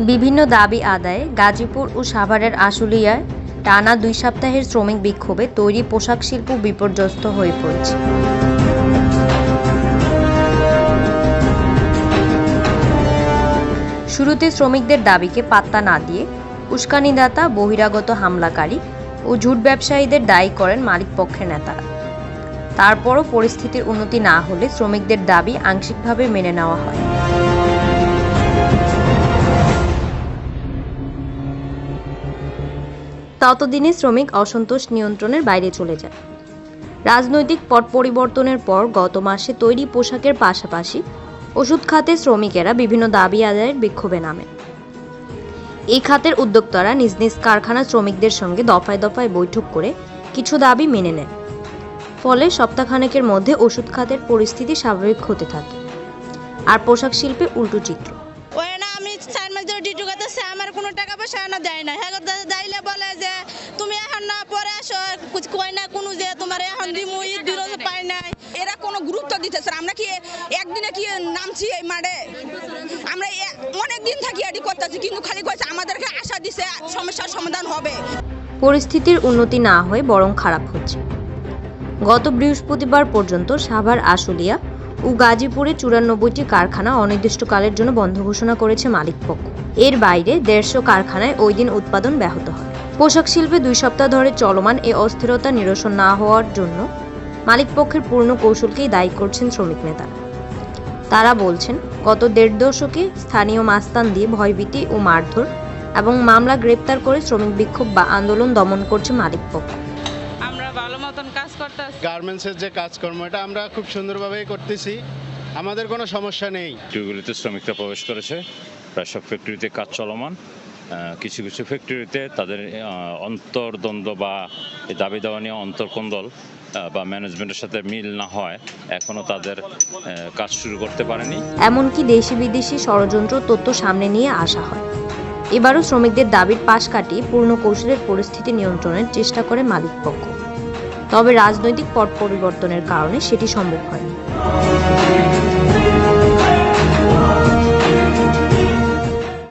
বিভিন্ন দাবি আদায়ে গাজীপুর ও সাভারের আশুলিয়ায় টানা দুই সপ্তাহের শ্রমিক বিক্ষোভে তৈরি পোশাক শিল্প বিপর্যস্ত হয়ে পড়েছে। শুরুতে শ্রমিকদের দাবিকে পাত্তা না দিয়ে উস্কানিদাতা, বহিরাগত হামলাকারী ও ঝুট ব্যবসায়ীদের দায়ী করেন মালিকপক্ষের নেতারা। তারপরও পরিস্থিতির উন্নতি না হলে শ্রমিকদের দাবি আংশিকভাবে মেনে নেওয়া হয়। ততদিনে শ্রমিক অসন্তোষ নিয়ন্ত্রণের বাইরে চলে যায়। রাজনৈতিক পট পরিবর্তনের পর গত মাসে তৈরি পোশাকের পাশাপাশি ওষুধ খাতে শ্রমিকেরা বিভিন্ন দাবি আদায়ের বিক্ষোভে নামে। এই খাতের উদ্যোক্তারা নিজ নিজ কারখানা শ্রমিকদের সঙ্গে দফায় দফায় বৈঠক করে কিছু দাবি মেনে নেন। ফলে সপ্তাহখানেকের মধ্যে ওষুধ খাতের পরিস্থিতি স্বাভাবিক হতে থাকে। আর পোশাক শিল্পে উল্টো চিত্র। চার মাস ধরে ডিউটি করতেছি আমার কোনো টাকা পয়সা না দেয় না হ্যাঁ দাইলে বলে যে তুমি এখন না পরে আসো। কয় না কোনো যে তোমার এখন দিমু ঈদ দিনও যে পাই নাই। এরা কোনো গুরুত্ব দিতেছে না। আমরা কি একদিনে কি নামছি এই মাঠে? আমরা অনেক দিন থাকি এটি করতেছি কিন্তু খালি কয়েছে আমাদেরকে আশা দিছে সমস্যার সমাধান হবে। পরিস্থিতির উন্নতি না হয়ে বরং খারাপ হচ্ছে। গত বৃহস্পতিবার পর্যন্ত সাভার আশুলিয়া ও গাজীপুরে চুরানব্বইটি কারখানা অনির্দিষ্টকালের জন্য বন্ধ ঘোষণা করেছে মালিকপক্ষ। এর বাইরে দেড়শো কারখানায় ওই দিন উৎপাদন ব্যাহত হয়। পোশাক শিল্পে দুই সপ্তাহ ধরে চলমান এ অস্থিরতা নিরসন না হওয়ার জন্য মালিকপক্ষের পূর্ণ কৌশলকেই দায়ী করছেন শ্রমিক নেতারা তারা বলছেন, গত দেড় দশকে স্থানীয় মাস্তান দিয়ে ভয়ভীতি ও মারধর এবং মামলা গ্রেপ্তার করে শ্রমিক বিক্ষোভ বা আন্দোলন দমন করছে মালিকপক্ষ। মতন কাজ করতেছি। গার্মেন্টসের যে কাজকর্ম এটা আমরা খুব সুন্দরভাবেই করতেছি। আমাদের কোনো সমস্যা নেই। ফ্যাক্টরিগুলিতে শ্রমিকরা প্রবেশ করেছে। প্রায় সব ফ্যাক্টরিতে কাজ চলমান। আহ, কিছু কিছু ফ্যাক্টরিতে তাদের অন্তর্দ্বন্দ্ব বা দাবি দাওয়া নিয়ে অন্তর্কন্দল বা ম্যানেজমেন্টের সাথে মিল না হয় এখনও তাদের আহ, কাজ শুরু করতে পারেনি। এমনকি দেশি বিদেশি ষড়যন্ত্র তথ্য সামনে নিয়ে আসা হয়। এবারও শ্রমিকদের দাবির পাশ কাটিয়ে পূর্ণ কৌশলের পরিস্থিতি নিয়ন্ত্রণের চেষ্টা করে মালিকপক্ষ। তবে রাজনৈতিক পট পরিবর্তনের কারণে সেটি সম্ভব হয়নি।